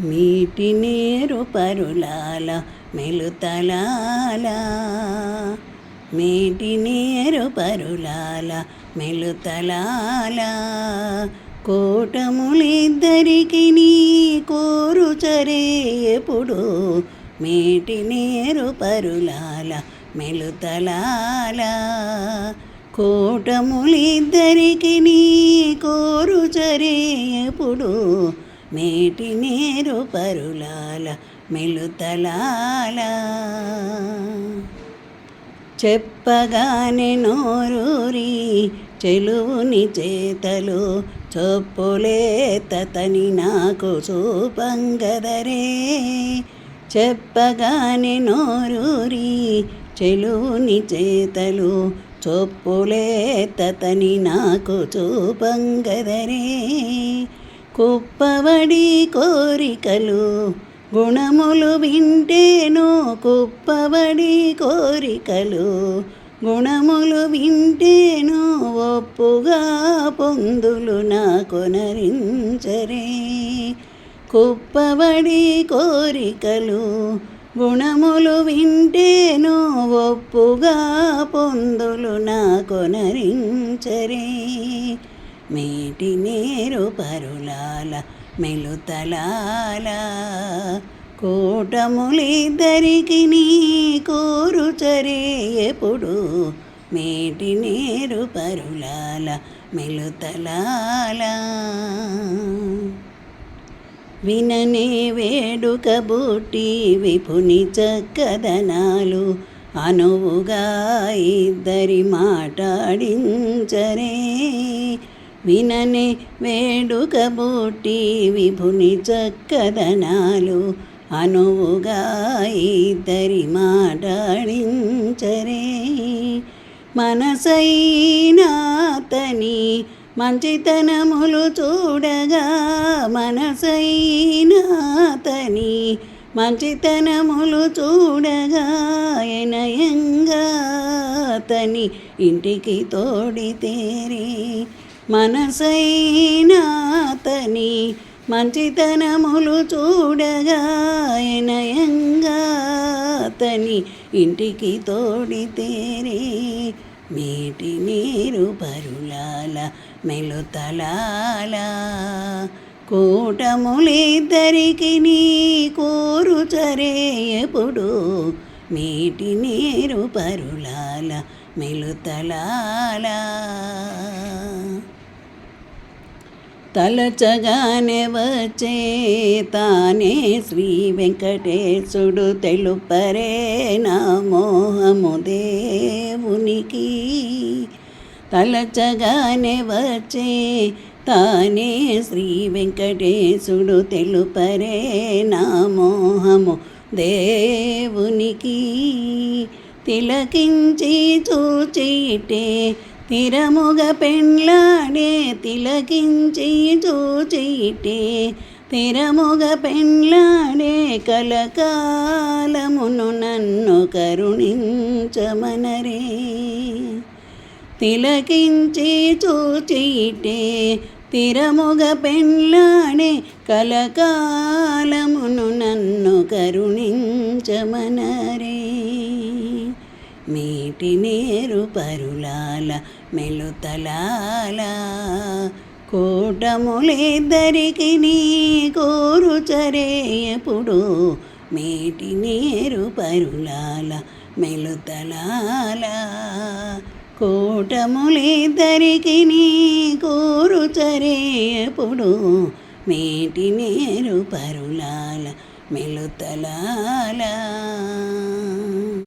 మీటి నీరు పరులాల మెలుతలాల. మేటి నీరు పరులాల మెలుతలాల. కోటములిద్దరికి నీ కోరు చరే ఎప్పుడు. మేటి నీరు పరులాల మెలుతలాల. కోటములిద్దరికి నీ కోరు చరే ఎప్పుడు. మేటి నీరు పరులాల మెలుతలాల. చెప్పగానే నోరూరి చెలువుని చేతలు చొప్పులేతని నాకు చూపంగదరే. చెప్పగానే నోరూరి చెలువుని చేతలు చొప్పులేతని నాకు చూపంగదరే. కుప్పవడి కోరికలు గుణములు వింటేను కుప్పవడి కోరికలు గుణములు వింటేను ఒప్పుగా పొందులు నా కొనరించరే. కుప్పవడి కోరికలు గుణములు వింటేను ఒప్పుగా పొందులు నా కొనరించరే. మేటి నేరు పరులాల మెలుతలాల కూటములిద్దరికి నీ కోరు చరే ఎప్పుడు మేటి నేరు పరులాల మెలుతలాల విననే వేడుక బుట్టి విపుని చక్కదనాలు అనువుగా ఇద్దరి మాట్లాడించరే విననే వేడుక బుట్టి విభుని చక్కదనాలు అనువుగా ఇద్దరి మాటాడించరే. మనసైనాతని మంచితనములు చూడగా మనసైనాతని మంచితనములు చూడగా ఎనయంగా తని ఇంటికి తోడితేరి మనసైనాతని మంచితనములు చూడగా నయంగా తని ఇంటికి తోడితేరి మేటి నీరు పరులాల మెలుతలాల. కూటములిద్దరికి నీ కోరు చరే ఎప్పుడు మీటి నీరు పరులాల మెలుతలాల. తలచగానే వచ్చే తానే శ్రీ వెంకటేశుడు తెలుపరే నా మోహము దేవునికి. తలచగానే వచ్చే తానే శ్రీ వెంకటేశుడు తెలుపరే నా మోహము దేవునికి. తిలకించి చూచిటే తిరముగ పెండ్లాడే తిలకించి చూచిటే తిరముగ పెండ్లాడే కలకాలమును నన్ను కరుణించమనరే. తిలకించి చూచిటే తిరముగ పెండ్లాడే కలకాలమును నన్ను కరుణించమనరే. మేటి నేరు పరులాల మెలుతలాల. కూటములిద్దరికి నీ కోరు చరేయపుడు. మేటి నేరు పరులాల మెలుతలాల. కూటములిద్దరికి నీ కోరు చరేయపుడు. మేటి నేరు పరులాల మెలుతలాల.